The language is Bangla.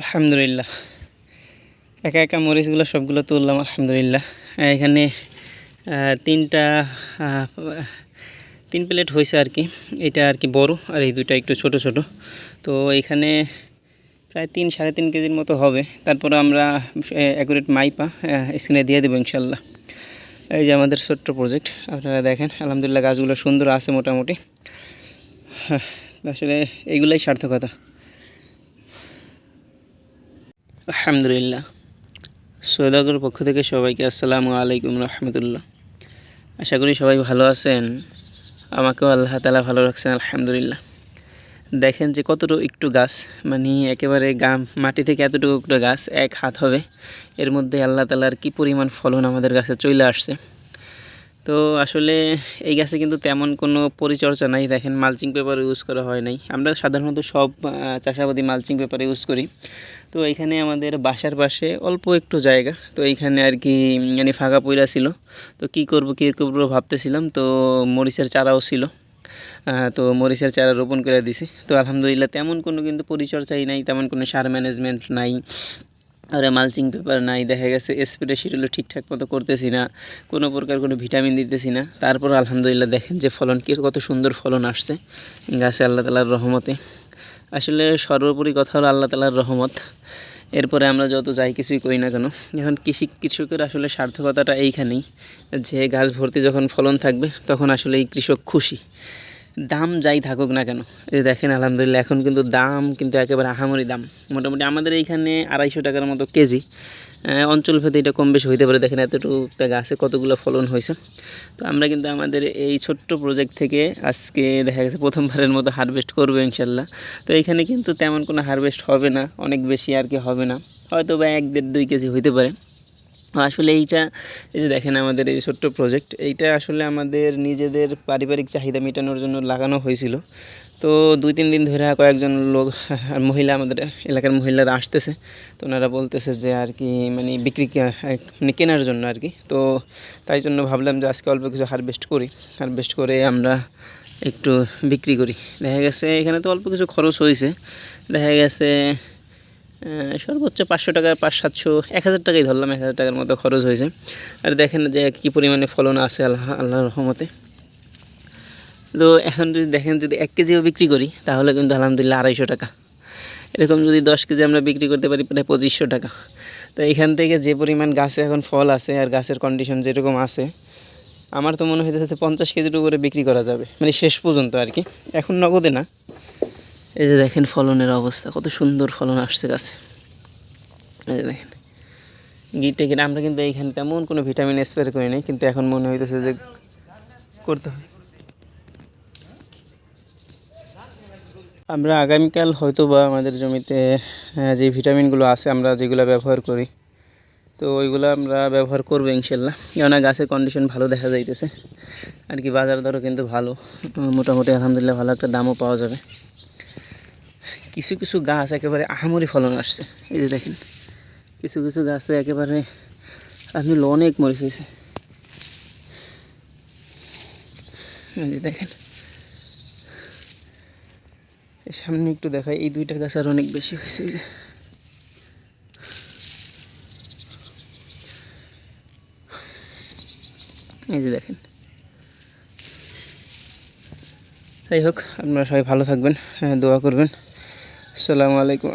আলহামদুলিল্লাহ। একা একা মরিচগুলো সবগুলো তুললাম, আলহামদুলিল্লাহ। এখানে তিনটা তিন প্লেট হয়েছে আর কি। এটা আর কি বড়, আর এই দুইটা একটু ছোট ছোট। তো এখানে প্রায় তিন, সাড়ে তিন কেজির মতো হবে। তারপরে আমরা অ্যাকুরেট মাইপা স্ক্রিনে দিয়ে দেবো ইনশাল্লাহ। এই যে আমাদের ছোট্ট প্রজেক্ট আপনারা দেখেন, আলহামদুলিল্লাহ গাছগুলো সুন্দর আছে মোটামুটি। আসলে এইগুলাই সার্থকতা। আলহামদুলিল্লাহ। সৈদাগর পক্ষ থেকে সবাইকে আসসালামু আলাইকুম রহমতুল্লাহ। আশা করি সবাই ভালো আছেন। আমাকেও আল্লাহ তালা ভালো রাখছেন, আলহামদুলিল্লাহ। দেখেন যে কতটুকু একটু গাছ মানে একেবারে গাম, মাটি থেকে এতটুকু একটু গাছ, এক হাত হবে। এর মধ্যে আল্লাহ তালার কি পরিমাণ ফলন আমাদের গাছে চলে আসছে। তো আসলে এই গাছে কিন্তু তেমন কোনো পরিচর্যা নাই। দেখেন মালচিং পেপার ইউজ করা হয় নাই। আমরা সাধারণত সব চাষাবাদি মালচিং পেপার ইউজ করি। তো এইখানে আমাদের বাসার পাশে অল্প একটু জায়গা। তো এইখানে আর কি মানে ফাঁকা পইরা ছিল। তো কি করব, কী করব ভাবতেছিলাম। তো মরিচের চারাও ছিল। তো মরিচের চারা রোপণ করে দিছি। তো আলহামদুলিল্লাহ তেমন কোনো কিন্তু পরিচর্যাই নাই, তেমন কোনো সার ম্যানেজমেন্ট নাই। আর মালচিং পেপার নাই, দেখা গেছে স্প্রে শিডিউল ঠিকঠাক মতো করতেছি না, কোনো প্রকার কোনো ভিটামিন দিতেছি না। তারপর আলহামদুলিল্লাহ দেখেন যে ফলন কি, কত সুন্দর ফলন আসছে। গাছে আল্লাহ তালার রহমতে। আসলে সর্বোপরি কথা হলো আল্লাহ তালার রহমত। এরপরে আমরা যত যাই কিছুই করি না কেন, এখন কৃষি কৃষকের আসলে সার্থকতাটা এইখানেই। যে গাছ ভর্তি যখন ফলন থাকবে, তখন আসলে এই কৃষক খুশি। দাম যাই থাকুক না কেন, এই দেখেন আলহামদুলিল্লাহ, এখন কিন্তু দাম কিন্তু একেবারে আহামরি দাম। মোটামুটি আমাদের এইখানে আড়াইশো টাকার মতো কেজি। অঞ্চল ভেদে এটা কম বেশি হইতে পারে, দেখেন এতটুকু গাছে কতগুলো ফলন হয়েছে। তো আমরা কিন্তু আমাদের এই ছোট্ট প্রজেক্ট থেকে আজকে দেখা গেছে প্রথমবারের মতো হারভেস্ট করব ইনশাল্লাহ। তো এইখানে কিন্তু তেমন কোনো হারভেস্ট হবে না, অনেক বেশি আর কি হবে না। হয়তো বা এক দেড় দুই কেজি হইতে পারে। আসলে এইটা, এই যে দেখেন আমাদের এই ছোট্ট প্রজেক্ট এইটা আসলে আমাদের নিজেদের পারিবারিক চাহিদা মেটানোর জন্য লাগানো হয়েছিল। তো দুই, তিন দিন ধরে কয়েকজন লোক আর মহিলা আমাদের এলাকার মহিলারা আসতেছে। তো ওনারা বলতেছে যে আর কি মানে বিক্রি মানে কেনার জন্য আর কি। তো তাই জন্য ভাবলাম যে আজকে অল্প কিছু হারভেস্ট করি। হারভেস্ট করে আমরা একটু বিক্রি করি। দেখা গেছে এখানে তো অল্প কিছু খরচ হয়েছে। দেখা গেছে সর্বোচ্চ পাঁচশো টাকা, পাঁচ, সাতশো, এক হাজার টাকাই ধরলাম, এক হাজার টাকার মতো খরচ হয়েছে। আর দেখেন যে কী পরিমাণে ফলন আছে, আল্লাহ আল্লাহর রহমতে। তো এখন যদি দেখেন, যদি এক কেজিও বিক্রি করি, তাহলে কিন্তু আলহামদুলিল্লাহ আড়াইশো টাকা। এরকম যদি দশ কেজি আমরা বিক্রি করতে পারি, প্রায় পঁচিশশো টাকা। তো এখান থেকে যে পরিমাণ গাছে এখন ফল আছে আর গাছের কন্ডিশন যেরকম আছে, আমার তো মনে হইতেছে পঞ্চাশ কেজির উপরে বিক্রি করা যাবে। মানে শেষ পর্যন্ত আর কি। এখন নগদে না। এই যে দেখেন ফলনের অবস্থা, কত সুন্দর ফলন আসছে গাছে। এই যে দেখেন, গিটে গিটে, আমরা কিন্তু এইখানে তেমন কোনো ভিটামিন স্প্রে করি নাই, কিন্তু এখন মনে হইতেছে যে করতে হবে। আমরা আগামীকাল হয়তো বা আমাদের জমিতে যে ভিটামিনগুলো আছে, আমরা যেগুলো ব্যবহার করি, তো ওইগুলো আমরা ব্যবহার করব ইনশাল্লাহ। কেননা গাছের কন্ডিশন ভালো দেখা যাইতেছে, আর কি বাজার দরও কিন্তু ভালো। মোটামুটি আলহামদুলিল্লাহ ভালো একটা দামও পাওয়া যাবে। কিছু কিছু গাছ একেবারে আহামরি ফলন আসছে। এই যে দেখেন, কিছু কিছু গাছে একেবারে আপনি অনেক মরিচ হয়েছে। এই যে দেখেন সামনে একটু দেখাই, এই দুইটা গাছ আর অনেক বেশি হয়েছে। এই যে এই যে দেখেন, যাই হোক, আপনারা সবাই ভালো থাকবেন হ্যাঁ দোয়া করবেন। আসসালামু আলাইকুম।